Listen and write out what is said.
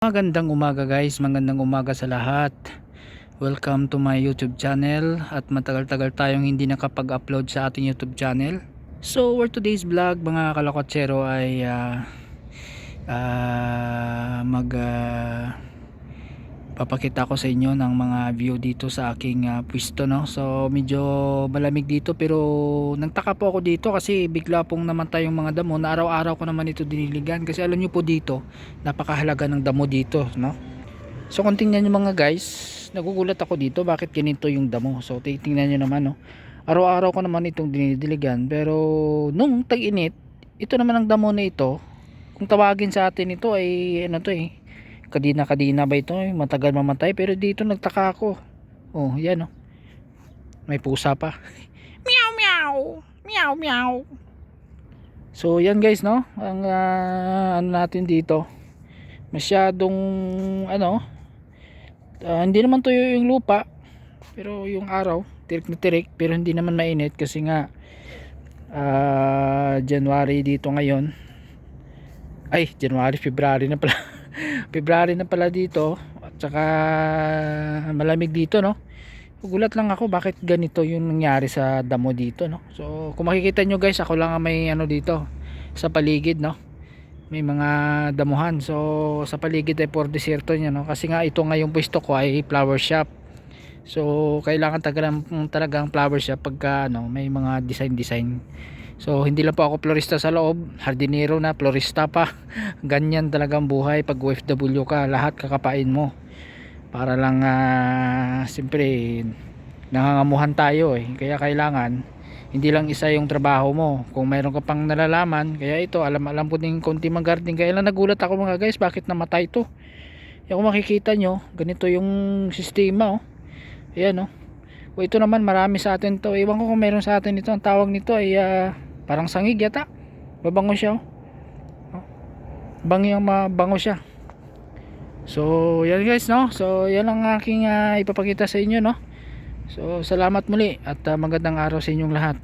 Magandang umaga guys, magandang umaga sa lahat. Welcome to my YouTube channel at matagal-tagal tayong hindi nakapag-upload sa ating YouTube channel. So for today's vlog mga kalakotsero ay ah, ah, mag ah, papakita ko sa inyo ng mga view dito sa aking ah, pwesto no. So medyo malamig dito pero nagtaka po ako dito kasi bigla pong namatay yung mga damo na araw-araw ko naman ito diniligan kasi alam niyo po dito napakahalaga ng damo dito no. So kung tingnan nyo mga guys, nagugulat ako dito bakit ganito yung damo. So titingnan nyo naman no. Araw-araw ko naman itong dinidiligan pero nung tag-init, ito naman ang damo na ito. Kung tawagin sa atin ito ay ano to eh. Kadina-kadina ba ito? eh, Matagal mamatay pero dito nagtaka ako. Oh, yan oh. May pusa pa. meow meow. Meow meow. So yan guys no, ang ah, ano natin dito. Masyadong ano, Ah, hindi naman tuyo yung lupa pero yung araw tirik na tirik pero hindi naman mainit kasi nga ah, January dito ngayon ay January, February na pala February na pala dito at saka malamig dito no? Gulat lang ako bakit ganito yung nangyari sa damo dito no? So kung makikita nyo guys ako lang ang may ano dito sa paligid no? May mga damuhan. So sa paligid ay for desierto niya no? Kasi nga ito nga yung pwesto ko ay flower shop. So kailangan talagang, talagang flower shop pagka ano may mga design design so hindi lang po ako florista sa loob. Hardinero na florista pa. Ganyan talagang buhay pag OFW ka lahat kakapain mo. Para lang uh, siyempre nangangamuhan tayo eh. Kaya kailangan hindi lang isa yung trabaho mo. Kung mayroon ka pang nalalaman kaya ito alam alam po din konti mang gardening kaya lang nagulat ako mga guys bakit namatay to? Yung kung makikita nyo ganito yung sistema oh. Ayan oh. O ito naman marami sa atin to. Iwan ko kung meron sa atin ito. Ang tawag nito ay ah, parang sangig yata. Babango siya oh, oh. bangi ang mabango siya. So yan guys no? So yan ang aking ah, ipapakita sa inyo no? So salamat muli at uh, magandang araw sa inyong lahat.